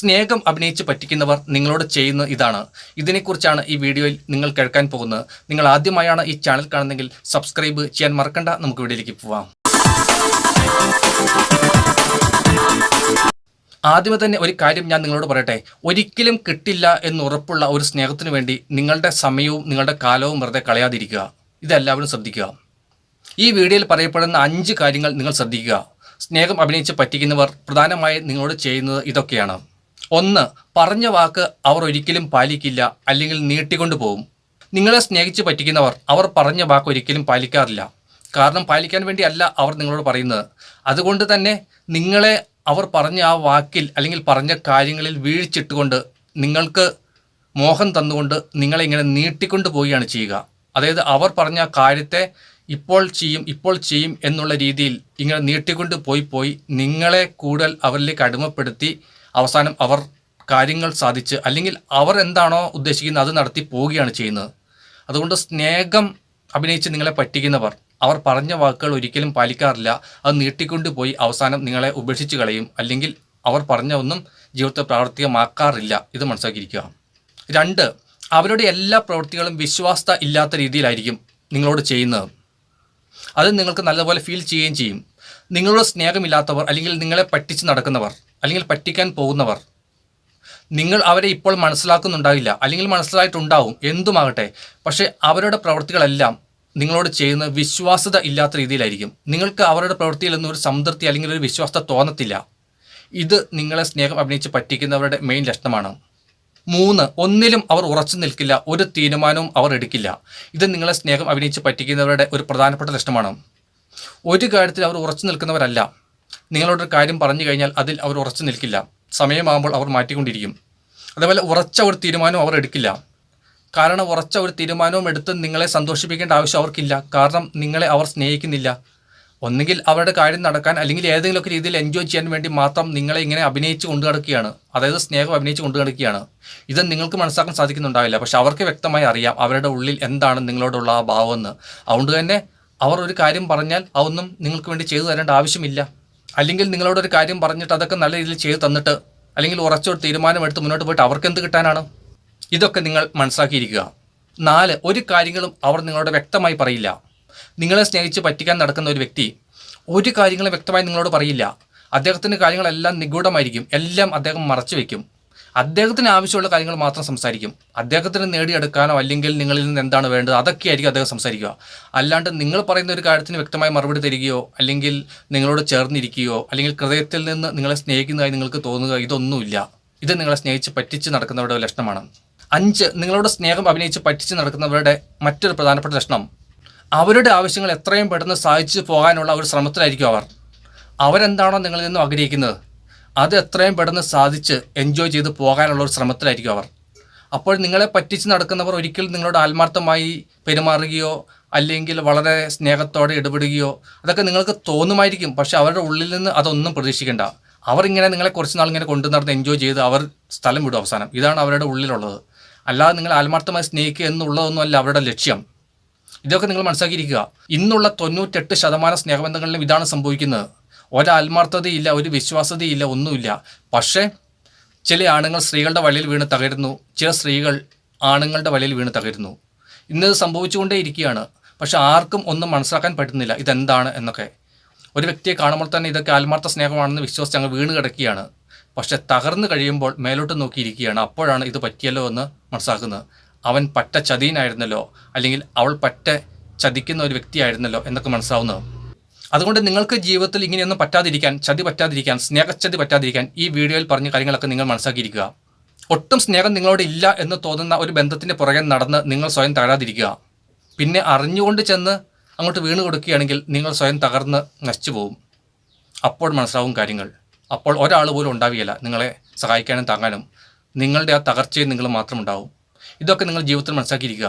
സ്നേഹം അഭിനയിച്ച് പറ്റിക്കുന്നവർ നിങ്ങളോട് ചെയ്യുന്ന ഇതാണ്. ഇതിനെക്കുറിച്ചാണ് ഈ വീഡിയോയിൽ നിങ്ങൾ കേൾക്കാൻ പോകുന്നത്. നിങ്ങൾ ആദ്യമായാണ് ഈ ചാനൽ കാണുന്നതെങ്കിൽ സബ്സ്ക്രൈബ് ചെയ്യാൻ മറക്കണ്ട. നമുക്ക് വീഡിയോയിലേക്ക് പോവാം. ആദ്യമേ തന്നെ ഒരു കാര്യം ഞാൻ നിങ്ങളോട് പറയട്ടെ. ഒരിക്കലും കിട്ടില്ല എന്ന് ഉറപ്പുള്ള ഒരു സ്നേഹത്തിന് വേണ്ടി നിങ്ങളുടെ സമയവും നിങ്ങളുടെ കാലവും വെറുതെ കളയാതിരിക്കുക. ഇതെല്ലാവരും ശ്രദ്ധിക്കുക. ഈ വീഡിയോയിൽ പറയപ്പെടുന്ന അഞ്ച് കാര്യങ്ങൾ നിങ്ങൾ ശ്രദ്ധിക്കുക. സ്നേഹം അഭിനയിച്ച് പറ്റിക്കുന്നവർ പ്രധാനമായും നിങ്ങളോട് ചെയ്യുന്നത് ഇതൊക്കെയാണ്. ഒന്ന് പറഞ്ഞ വാക്ക് അവർ ഒരിക്കലും പാലിക്കില്ല അല്ലെങ്കിൽ നീട്ടിക്കൊണ്ടു പോകും. നിങ്ങളെ സ്നേഹിച്ച് പറ്റിക്കുന്നവർ അവർ പറഞ്ഞ വാക്ക് ഒരിക്കലും പാലിക്കാറില്ല. കാരണം പാലിക്കാൻ വേണ്ടി അല്ല അവർ നിങ്ങളോട് പറയുന്നത്. അതുകൊണ്ട് തന്നെ നിങ്ങളെ അവർ പറഞ്ഞ ആ വാക്കിൽ അല്ലെങ്കിൽ പറഞ്ഞ കാര്യങ്ങളിൽ വീഴ്ചിട്ടുകൊണ്ട് നിങ്ങൾക്ക് മോഹം തന്നുകൊണ്ട് നിങ്ങളെ ഇങ്ങനെ നീട്ടിക്കൊണ്ട് പോവുകയാണ് ചെയ്യുക. അതായത് അവർ പറഞ്ഞ കാര്യത്തെ ഇപ്പോൾ ചെയ്യും ഇപ്പോൾ ചെയ്യും എന്നുള്ള രീതിയിൽ ഇങ്ങനെ നീട്ടിക്കൊണ്ട് പോയി പോയി നിങ്ങളെ കൂടുതൽ അവരിലേക്ക് അടിമപ്പെടുത്തി അവസാനം അവർ കാര്യങ്ങൾ സാധിച്ച് അല്ലെങ്കിൽ അവർ എന്താണോ ഉദ്ദേശിക്കുന്നത് അത് നടത്തി പോവുകയാണ് ചെയ്യുന്നത്. അതുകൊണ്ട് സ്നേഹം അഭിനയിച്ച് നിങ്ങളെ പറ്റിക്കുന്നവർ അവർ പറഞ്ഞ വാക്കുകൾ ഒരിക്കലും പാലിക്കാറില്ല. അത് നീട്ടിക്കൊണ്ട് പോയി അവസാനം നിങ്ങളെ ഉപേക്ഷിച്ച് കളയും. അല്ലെങ്കിൽ അവർ പറഞ്ഞ ഒന്നും ജീവിതത്തെ പ്രാവർത്തികമാക്കാറില്ല. ഇത് മനസ്സിലാക്കിയിരിക്കുക. രണ്ട് അവരുടെ എല്ലാ പ്രവൃത്തികളും വിശ്വാസത ഇല്ലാത്ത രീതിയിലായിരിക്കും നിങ്ങളോട് ചെയ്യുന്നത്. അത് നിങ്ങൾക്ക് നല്ലപോലെ ഫീൽ ചെയ്യുകയും ചെയ്യും. നിങ്ങളോട് സ്നേഹമില്ലാത്തവർ അല്ലെങ്കിൽ നിങ്ങളെ പറ്റിച്ച് നടക്കുന്നവർ അല്ലെങ്കിൽ പറ്റിക്കാൻ പോകുന്നവർ. നിങ്ങൾ അവരെ ഇപ്പോൾ മനസ്സിലാക്കുന്നുണ്ടാവില്ല. അല്ലെങ്കിൽ മനസ്സിലായിട്ടുണ്ടാവും. എന്തുമാകട്ടെ. പക്ഷേ അവരുടെ പ്രവൃത്തികളെല്ലാം നിങ്ങളോട് ചെയ്യുന്ന വിശ്വാസത ഇല്ലാത്ത രീതിയിലായിരിക്കും. നിങ്ങൾക്ക് അവരുടെ പ്രവൃത്തിയിൽ നിന്നും ഒരു സംതൃപ്തി അല്ലെങ്കിൽ ഒരു വിശ്വാസത തോന്നത്തില്ല. ഇത് നിങ്ങളെ സ്നേഹം അഭിനയിച്ച് പറ്റിക്കുന്നവരുടെ മെയിൻ ലക്ഷണമാണ്. മൂന്ന് ഒന്നിലും അവർ ഉറച്ചു നിൽക്കില്ല. ഒരു തീരുമാനവും അവർ എടുക്കില്ല. ഇത് നിങ്ങളെ സ്നേഹം അഭിനയിച്ച് പറ്റിക്കുന്നവരുടെ ഒരു പ്രധാനപ്പെട്ട ലക്ഷണമാണ്. ഒരു കാര്യത്തിൽ അവർ ഉറച്ചു നിൽക്കുന്നവരല്ല. നിങ്ങളോടൊരു കാര്യം പറഞ്ഞു കഴിഞ്ഞാൽ അതിൽ അവർ ഉറച്ചു നിൽക്കില്ല. സമയമാകുമ്പോൾ അവർ മാറ്റിക്കൊണ്ടിരിക്കും. അതേപോലെ ഉറച്ച ഒരു തീരുമാനവും അവർ എടുക്കില്ല. കാരണം ഉറച്ച ഒരു തീരുമാനവും എടുത്ത് നിങ്ങളെ സന്തോഷിപ്പിക്കേണ്ട ആവശ്യം അവർക്കില്ല. കാരണം നിങ്ങളെ അവർ സ്നേഹിക്കുന്നില്ല. ഒന്നുകിൽ അവരുടെ കാര്യം നടക്കാൻ അല്ലെങ്കിൽ ഏതെങ്കിലുമൊക്കെ രീതിയിൽ എൻജോയ് ചെയ്യാൻ വേണ്ടി മാത്രം നിങ്ങളെ ഇങ്ങനെ അഭിനയിച്ച് കൊണ്ടു നടക്കുകയാണ്. അതായത് സ്നേഹം അഭിനയിച്ച് കൊണ്ടു നടക്കുകയാണ്. ഇത് നിങ്ങൾക്ക് മനസ്സിലാക്കാൻ സാധിക്കുന്നുണ്ടാവില്ല. പക്ഷെ അവർക്ക് വ്യക്തമായി അറിയാം അവരുടെ ഉള്ളിൽ എന്താണ് നിങ്ങളോടുള്ള ആ ഭാവമെന്ന്. അതുകൊണ്ട് തന്നെ അവർ ഒരു കാര്യം പറഞ്ഞാൽ അതൊന്നും നിങ്ങൾക്ക് വേണ്ടി ചെയ്തു തരേണ്ട ആവശ്യമില്ല. അല്ലെങ്കിൽ നിങ്ങളോട് ഒരു കാര്യം പറഞ്ഞിട്ട് അതൊക്കെ നല്ല രീതിയിൽ ചെയ്തു തന്നിട്ട് അല്ലെങ്കിൽ ഉറച്ചൊരു തീരുമാനമെടുത്ത് മുന്നോട്ട് പോയിട്ട് അവർക്ക് എന്ത് കിട്ടാനാണ്? ഇതൊക്കെ നിങ്ങൾ മനസ്സിലാക്കിയിരിക്കുക. നാല് ഒരു കാര്യങ്ങളും അവർ നിങ്ങളോട് വ്യക്തമായി പറയില്ല. നിങ്ങളെ സ്നേഹിച്ച് പറ്റിക്കാൻ നടക്കുന്ന ഒരു വ്യക്തി ഒരു കാര്യങ്ങളും വ്യക്തമായി നിങ്ങളോട് പറയില്ല. അദ്ദേഹത്തിന്റെ കാര്യങ്ങളെല്ലാം നിഗൂഢമായിരിക്കും. എല്ലാം അദ്ദേഹം മറച്ചു വയ്ക്കും. അദ്ദേഹത്തിന് ആവശ്യമുള്ള കാര്യങ്ങൾ മാത്രം സംസാരിക്കും. അദ്ദേഹത്തിന് നേടിയെടുക്കാനോ അല്ലെങ്കിൽ നിങ്ങളിൽ നിന്ന് എന്താണ് വേണ്ടത് അതൊക്കെയായിരിക്കും അദ്ദേഹം സംസാരിക്കുക. അല്ലാണ്ട് നിങ്ങൾ പറയുന്ന ഒരു കാര്യത്തിന് വ്യക്തമായി മറുപടി തരികയോ അല്ലെങ്കിൽ നിങ്ങളോട് ചേർന്നിരിക്കുകയോ അല്ലെങ്കിൽ ഹൃദയത്തിൽ നിന്ന് നിങ്ങളെ സ്നേഹിക്കുന്നതായി നിങ്ങൾക്ക് തോന്നുക ഇതൊന്നുമില്ല. ഇത് നിങ്ങളെ സ്നേഹിച്ച് പറ്റിച്ച് നടക്കുന്നവരുടെ ലക്ഷണമാണ്. അഞ്ച് നിങ്ങളോട് സ്നേഹം അഭിനയിച്ച് പറ്റിച്ച് നടക്കുന്നവരുടെ മറ്റൊരു പ്രധാനപ്പെട്ട ലക്ഷണം. അവരുടെ ആവശ്യങ്ങൾ എത്രയും പെട്ടെന്ന് സാധിച്ചു പോകാനുള്ള ഒരു ശ്രമത്തിലായിരിക്കും അവർ. അവരെന്താണോ നിങ്ങളിൽ നിന്നും ആഗ്രഹിക്കുന്നത്? അത് എത്രയും പെട്ടെന്ന് സാധിച്ച് എൻജോയ് ചെയ്ത് പോകാനുള്ള ഒരു ശ്രമത്തിലായിരിക്കും അവർ. അപ്പോൾ നിങ്ങളെ പറ്റിച്ച് നടക്കുന്നവർ ഒരിക്കലും നിങ്ങളോട് ആത്മാർത്ഥമായി പെരുമാറുകയോ അല്ലെങ്കിൽ വളരെ സ്നേഹത്തോടെ ഇടപെടുകയോ അതൊക്കെ നിങ്ങൾക്ക് തോന്നുമായിരിക്കും. പക്ഷെ അവരുടെ ഉള്ളിൽ നിന്ന് അതൊന്നും പ്രതീക്ഷിക്കേണ്ട. അവർ ഇങ്ങനെ നിങ്ങളെ കുറച്ച് നാൾ ഇങ്ങനെ കൊണ്ടു നടന്ന് എൻജോയ് ചെയ്ത് അവർ സ്ഥലം വിടും അവസാനം. ഇതാണ് അവരുടെ ഉള്ളിലുള്ളത്. അല്ലാതെ നിങ്ങൾ ആത്മാർത്ഥമായി സ്നേഹിക്കുക എന്നുള്ളതൊന്നും അല്ല അവരുടെ ലക്ഷ്യം. ഇതൊക്കെ നിങ്ങൾ മനസ്സിലാക്കിയിരിക്കുക. ഇന്നുള്ള തൊണ്ണൂറ്റെട്ട് ശതമാനം സ്നേഹബന്ധങ്ങളിലും ഇതാണ് സംഭവിക്കുന്നത്. ഒരാത്മാർത്ഥതയില്ല ഒരു വിശ്വാസതയില്ല ഒന്നുമില്ല. പക്ഷേ ചില ആണുങ്ങൾ സ്ത്രീകളുടെ വലയിൽ വീണ് തകരുന്നു. ചില സ്ത്രീകൾ ആണുങ്ങളുടെ വലയിൽ വീണ് തകരുന്നു. ഇന്നത് സംഭവിച്ചുകൊണ്ടേ ഇരിക്കുകയാണ് പക്ഷെ ആർക്കും ഒന്നും മനസ്സിലാക്കാൻ പറ്റുന്നില്ല ഇതെന്താണ് എന്നൊക്കെ. ഒരു വ്യക്തിയെ കാണുമ്പോൾ തന്നെ ഇതൊക്കെ ആത്മാർത്ഥ സ്നേഹമാണെന്ന് വിശ്വസിച്ച് അങ്ങ് വീണ് കിടക്കുകയാണ്. പക്ഷെ തകർന്നു കഴിയുമ്പോൾ മേലോട്ട് നോക്കിയിരിക്കുകയാണ്. അപ്പോഴാണ് ഇത് പറ്റിയല്ലോ എന്ന് മനസ്സിലാക്കുന്നത്. അവൻ പറ്റ ചതിയനായിരുന്നല്ലോ. അല്ലെങ്കിൽ അവൾ പറ്റ ചതിക്കുന്ന ഒരു വ്യക്തിയായിരുന്നല്ലോ എന്നൊക്കെ മനസ്സിലാവുന്നത്. അതുകൊണ്ട് നിങ്ങൾക്ക് ജീവിതത്തിൽ ഇങ്ങനെയൊന്നും പറ്റാതിരിക്കാൻ ചതി പറ്റാതിരിക്കാൻ സ്നേഹച്ചതി പറ്റാതിരിക്കാൻ ഈ വീഡിയോയിൽ പറഞ്ഞ കാര്യങ്ങളൊക്കെ നിങ്ങൾ മനസ്സിലാക്കിയിരിക്കുക. ഒട്ടും സ്നേഹം നിങ്ങളോട് ഇല്ല എന്ന് തോന്നുന്ന ഒരു ബന്ധത്തിന്റെ പുറകെ നടന്ന് നിങ്ങൾ സ്വയം തകരാതിരിക്കുക. പിന്നെ അറിഞ്ഞുകൊണ്ട് ചെന്ന് അങ്ങോട്ട് വീണ് കൊടുക്കുകയാണെങ്കിൽ നിങ്ങൾ സ്വയം തകർന്ന് നശിച്ചു പോകും അപ്പോൾ മനസ്സിലാവും കാര്യങ്ങൾ. അപ്പോൾ ഒരാൾ പോലും ഉണ്ടാവുകയില്ല നിങ്ങളെ സഹായിക്കാനും താങ്ങാനും. നിങ്ങളുടെ ആ തകർച്ചയും നിങ്ങൾ മാത്രം ഉണ്ടാവും. ഇതൊക്കെ നിങ്ങൾ ജീവിതത്തിൽ മനസ്സിലാക്കിയിരിക്കുക.